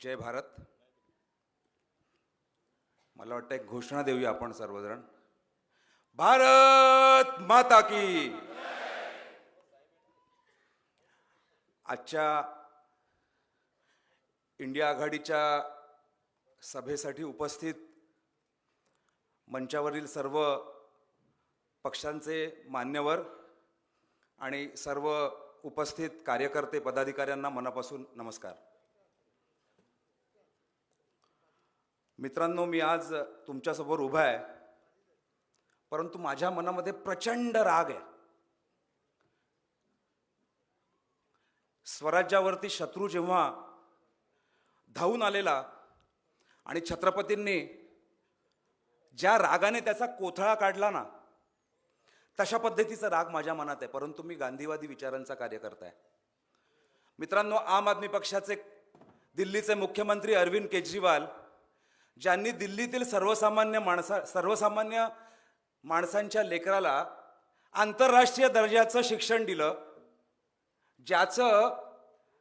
जय भारत. मला वाटतं एक घोषणा देऊया आपण सर्वजण. भारत माता की आजच्या इंडिया आघाडीच्या सभेसाठी उपस्थित मंचावरील सर्व पक्षांचे मान्यवर आणि सर्व उपस्थित कार्यकर्ते पदाधिकाऱ्यांना मनापासून नमस्कार. मित्रांनो मी आज तुमच्यासमोर उभा आहे. परंतु माझ्या मनामध्ये प्रचंड राग आहे. स्वराज्यावरती शत्रू जेव्हा धावून आलेला आणि छत्रपतींनी ज्या रागाने त्याचा कोथळा काढला ना तशा पद्धतीचा राग माझ्या मनात आहे. परंतु मी गांधीवादी विचारांचा कार्यकर्ता आहे. मित्रांनो आम आदमी पक्षाचे दिल्लीचे मुख्यमंत्री अरविंद केजरीवाल ज्यांनी दिल्लीतील सर्वसामान्य माणसा सर्वसामान्य माणसांच्या लेकराला आंतरराष्ट्रीय दर्जाचं शिक्षण दिलं ज्याचं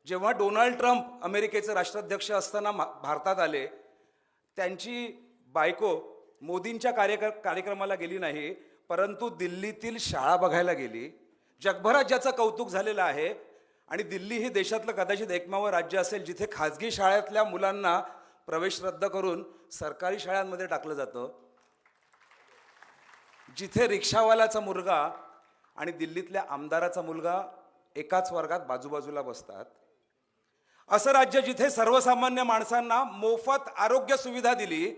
जेव्हा डोनाल्ड ट्रम्प अमेरिकेचे राष्ट्राध्यक्ष असताना मा- भारतात आले त्यांची बायको मोदींच्या कार्यक्र कार्यक्रमाला गेली नाही परंतु दिल्लीतील शाळा बघायला गेली. जगभरात ज्याचं कौतुक झालेलं आहे आणि दिल्ली ही देशातलं कदाचित एकमेव राज्य असेल जिथे खाजगी शाळेतल्या मुलांना प्रवेश रद्द करून सरकारी शाळांमध्ये टाकलं जातं. जिथे रिक्षावाल्याचा मुलगा आणि दिल्लीतल्या आमदाराचा मुलगा एकाच वर्गात बाजूबाजूला बसतात. असं राज्य जिथे सर्वसामान्य माणसांना मोफत आरोग्य सुविधा दिली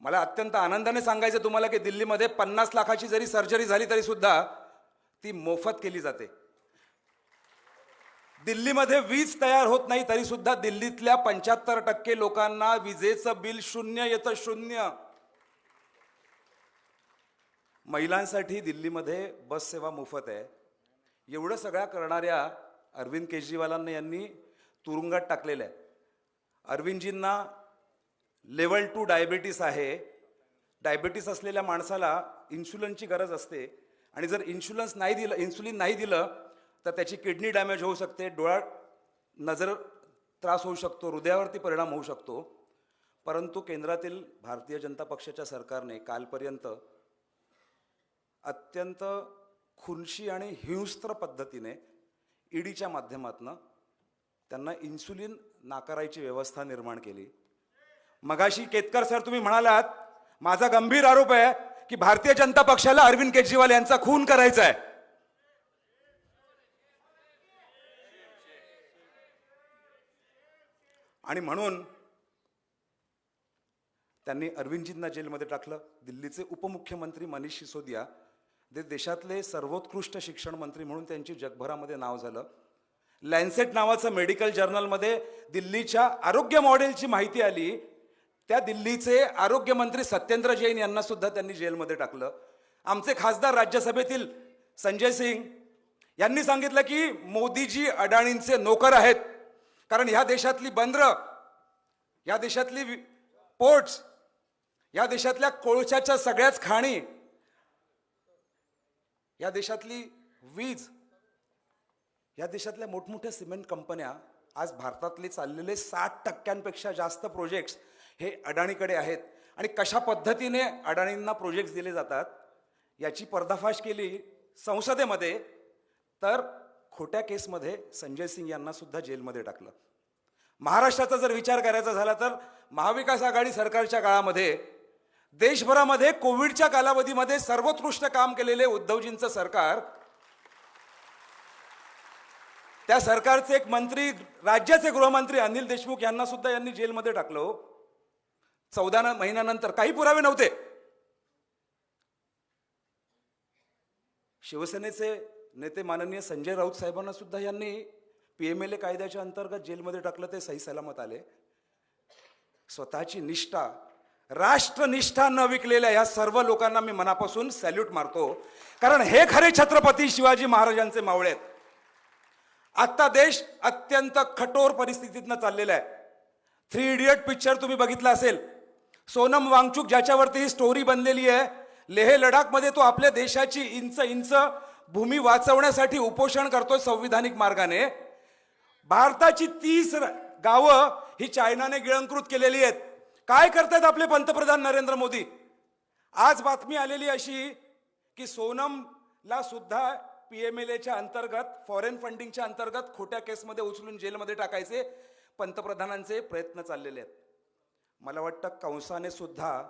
मला अत्यंत आनंदाने सांगायचं तुम्हाला की दिल्लीमध्ये पन्नास लाखाची जरी सर्जरी झाली तरी सुद्धा ती मोफत केली जाते. दिल्लीमध्ये वीज तयार होत नाही तरी सुद्धा दिल्लीतल्या पंच्याहत्तर टक्के लोकांना विजेचं बिल शून्य येतं शून्य. महिलांसाठी दिल्लीमध्ये बस सेवा मोफत आहे. एवढं सगळ्या करणाऱ्या अरविंद केजरीवालांना यांनी तुरुंगात टाकलेलं आहे. अरविंदजींना लेवल टू डायबिटीस आहे. डायबिटीस असलेल्या माणसाला इन्शुलनची गरज असते. आणि जर इन्शुलन्स नाही दिलं इन्सुलिन नाही दिलं तर त्याची किडनी डॅमेज होऊ शकते डोळ्यात नजर त्रास होऊ शकतो हृदयावरती परिणाम होऊ शकतो. परंतु केंद्रातील भारतीय जनता पक्षाच्या सरकारने कालपर्यंत अत्यंत खुनशी आणि हिंस्त्र पद्धतीने ईडीच्या माध्यमातनं त्यांना इन्सुलिन नाकारायची व्यवस्था निर्माण केली. मगाशी केतकर सर तुम्ही म्हणालात माझा गंभीर आरोप आहे की भारतीय जनता पक्षाला अरविंद केजरीवाल यांचा खून करायचा आहे. आणि म्हणून त्यांनी अरविंदजींना जेलमध्ये टाकलं. दिल्लीचे उपमुख्यमंत्री मनीष सिसोदिया जे देशातले सर्वोत्कृष्ट शिक्षण मंत्री म्हणून त्यांची जगभरामध्ये नाव झालं. लॅन्सेट नावाचं मेडिकल जर्नलमध्ये दिल्लीच्या आरोग्य मॉडेलची माहिती आली. त्या दिल्लीचे आरोग्यमंत्री सत्येंद्र जैन यांना सुद्धा त्यांनी जेलमध्ये टाकलं. आमचे खासदार राज्यसभेतील संजय सिंग यांनी सांगितलं की मोदीजी अडाणींचे नोकर आहेत. कारण ह्या देशातली बंदरं या देशातली पोर्ट्स या देशातल्या कोळशाच्या सगळ्याच खाणी या देशातली वीज या देशातल्या मोठमोठ्या सिमेंट कंपन्या आज भारतातले चाललेले साठ टक्क्यांपेक्षा जास्त प्रोजेक्ट्स हे अडाणीकडे आहेत. आणि कशा पद्धतीने अडाणींना प्रोजेक्ट्स दिले जातात याची पर्दाफाश केली संसदेमध्ये तर खोट्या केसमध्ये संजय सिंग यांना सुद्धा जेलमध्ये टाकलं. महाराष्ट्राचा जर विचार करायचा झाला तर महाविकास आघाडी सरकारच्या काळामध्ये देशभरामध्ये कोविडच्या कालावधीमध्ये सर्वोत्कृष्ट काम केलेले उद्धवजींचं सरकार त्या सरकारचे एक मंत्री राज्याचे गृहमंत्री अनिल देशमुख यांना सुद्धा यांनी जेलमध्ये टाकलं हो. चौदा महिन्यानंतर काही पुरावे नव्हते. शिवसेनेचे नेते माननीय संजय राऊत साहेबांना सुद्धा यांनी पी एम एल ए कायद्याच्या अंतर्गत जेलमध्ये टाकलं ते सही सलामत आले. स्वतःची निष्ठा राष्ट्रनिष्ठा न विकलेल्या या सर्व लोकांना मी मनापासून सॅल्यूट मारतो. कारण हे खरे छत्रपती शिवाजी महाराजांचे मावळे आहेत. आत्ता देश अत्यंत कठोर परिस्थितीतनं चाललेला आहे. थ्री इडियट पिक्चर तुम्ही बघितला असेल. सोनम वांगचूक ज्याच्यावरती ही स्टोरी बनलेली आहे लेह लडाखमध्ये तो आपल्या देशाची इंच इंच भूमी वाचवण्यासाठी उपोषण करतोय संविधानिक मार्गाने. भारताची तीस र- गावं ही चायनाने गिळंकृत केलेली आहेत. काय करतायत आपले पंतप्रधान नरेंद्र मोदी? आज बातमी आलेली अशी की सोनमला सुद्धा पी एम एल एच्या अंतर्गत फॉरेन फंडिंगच्या अंतर्गत खोट्या केसमध्ये उचलून जेलमध्ये टाकायचे पंतप्रधानांचे प्रयत्न चाललेले आहेत. मला वाटतं कंसाने सुद्धा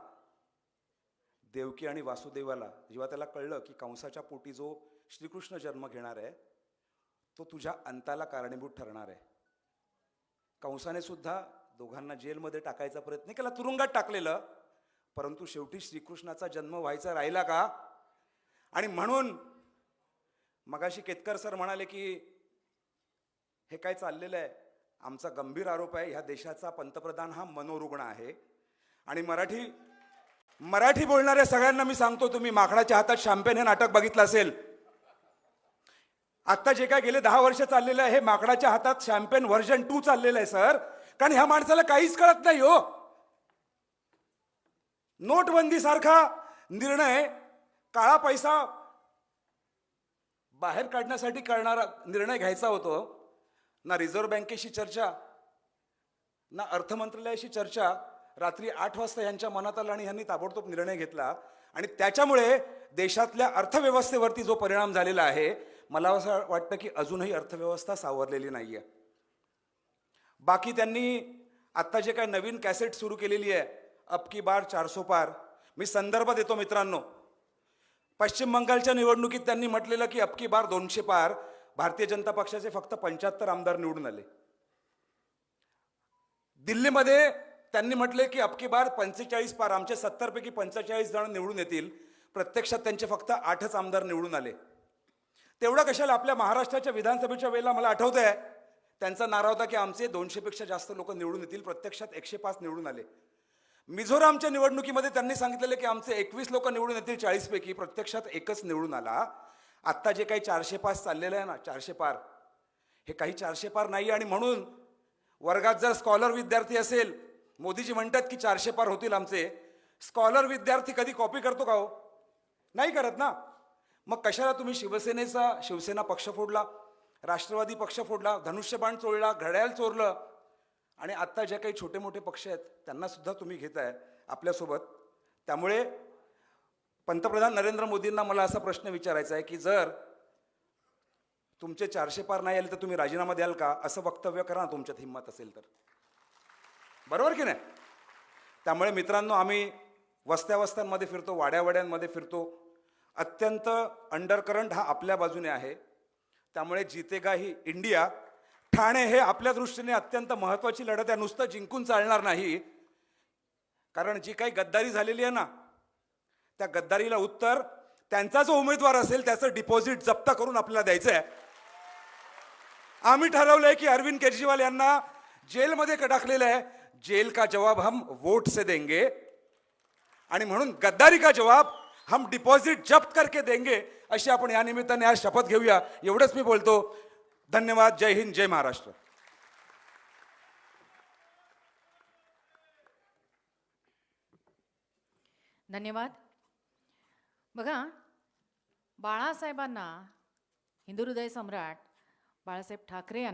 देवकी आणि वासुदेवाला जेव्हा त्याला कळलं की कंसाच्या पोटी जो श्रीकृष्ण जन्म घेणार आहे तो तुझ्या अंताला कारणीभूत ठरणार आहे. कंसाने सुद्धा दोघांना जेलमध्ये टाकायचा प्रयत्न केला तुरुंगात टाकलेलं परंतु शेवटी श्रीकृष्णाचा जन्म व्हायचा राहिला का? आणि म्हणून मगाशी केतकर सर म्हणाले की हे काय चाललेलं आहे? आमचा गंभीर आरोप आहे ह्या देशाचा पंतप्रधान हा मनोरुग्ण आहे. आणि मराठी मराठी बोलणाऱ्या सगळ्यांना मी सांगतो तुम्ही माकडाच्या हातात शॅम्पेन हे नाटक बघितलं असेल. आत्ता जे काय गेले दहा वर्ष चाललेलं आहे हे माकडाच्या हातात शॅम्पेन व्हर्जन टू चाललेलं आहे सर. कारण ह्या माणसाला काहीच कळत नाही हो. नोटबंदी सारखा निर्णय काळा पैसा बाहेर काढण्यासाठी करणारा निर्णय घ्यायचा होतो. ना रिझर्व्ह बँकेशी चर्चा ना अर्थमंत्रालयाशी चर्चा. रात्री आठ वाजता यांच्या मनात आला आणि यांनी ताबडतोब निर्णय घेतला. आणि त्याच्यामुळे देशातल्या अर्थव्यवस्थेवरती जो परिणाम झालेला आहे मला असं वाटतं की अजूनही अर्थव्यवस्था सावरलेली नाही आहे बाकी त्यांनी आत्ता जे काय नवीन कॅसेट सुरू केलेली आहे अब की बार चारसो पार मी संदर्भ देतो मित्रांनो. पश्चिम बंगालच्या निवडणुकीत त्यांनी म्हटलेलं की अबकी बार दोनशे पार भारतीय जनता पक्षाचे फक्त पंच्याहत्तर आमदार निवडून आले. दिल्लीमध्ये त्यांनी म्हटले की अबकी बार पंचेचाळीस पार आमचे सत्तरपैकी पंचेचाळीस जण निवडून येतील. प्रत्यक्षात त्यांचे फक्त आठच आमदार निवडून आले. तेवढं कशाला आपल्या महाराष्ट्राच्या विधानसभेच्या वेळेला मला आठवत आहे त्यांचा नारा होता की आमचे दोनशेपेक्षा जास्त लोक निवडून येतील प्रत्यक्षात एकशे पाच निवडून आले. मिझोरामच्या निवडणुकीमध्ये त्यांनी सांगितलेलं की आमचे एकवीस लोक निवडून येतील चाळीसपैकी प्रत्यक्षात एकच निवडून आला. आत्ता जे काही चारशे पाच चाललेलं आहे ना चारशे पार हे काही चारशे पार नाही आणि म्हणून वर्गात जर स्कॉलर विद्यार्थी असेल मोदीजी म्हणतात की चारशे पार होतील आमचे. स्कॉलर विद्यार्थी कधी कॉपी करतो का हो? नाही करत ना. मग कशाला तुम्ही शिवसेनेचा शिवसेना पक्ष फोडला? राष्ट्रवादी पक्ष फोडला धनुष्यबाण चोळला घड्याळ चोरलं? आणि आत्ता जे काही छोटे मोठे पक्ष आहेत त्यांनासुद्धा तुम्ही घेताय आपल्यासोबत. त्यामुळे पंतप्रधान नरेंद्र मोदींना मला असा प्रश्न विचारायचा आहे की जर तुमचे चारशे पार नाही आले तर तुम्ही राजीनामा द्याल का? असं वक्तव्य करा ना तुमच्यात हिंमत असेल तर. बरोबर की नाही? त्यामुळे मित्रांनो आम्ही वस्त्या वस्त्यांमध्ये फिरतो वाड्यावाड्यांमध्ये फिरतो. अत्यंत अंडरकरंट हा आपल्या बाजूने आहे. त्यामुळे जितेगा ही इंडिया ठाणे हे आपल्या दृष्टीने अत्यंत महत्त्वाची लढत आहे. नुसतं जिंकून चालणार नाही. कारण जी काही गद्दारी झालेली आहे ना त्या गद्दारीला उत्तर त्यांचा जो उमेदवार असेल त्याचं डिपॉझिट जप्त करून आपल्याला द्यायचं आहे आम्ही ठरवलंय की अरविंद केजरीवाल यांना जेलमध्ये का टाकलेलं आहे. जेल का जवाब हम वोट से देंगे. आणि म्हणून गद्दारी का जवाब हम डिपॉझिट जप्त करके देंगे अशी आपण या निमित्ताने आज शपथ घेऊया. एवढंच मी बोलतो. धन्यवाद. जय हिंद जय महाराष्ट्र. धन्यवाद. बघा बाळासाहेबांना हिंदू हृदय सम्राट बाळासाहेब ठाकरे यांना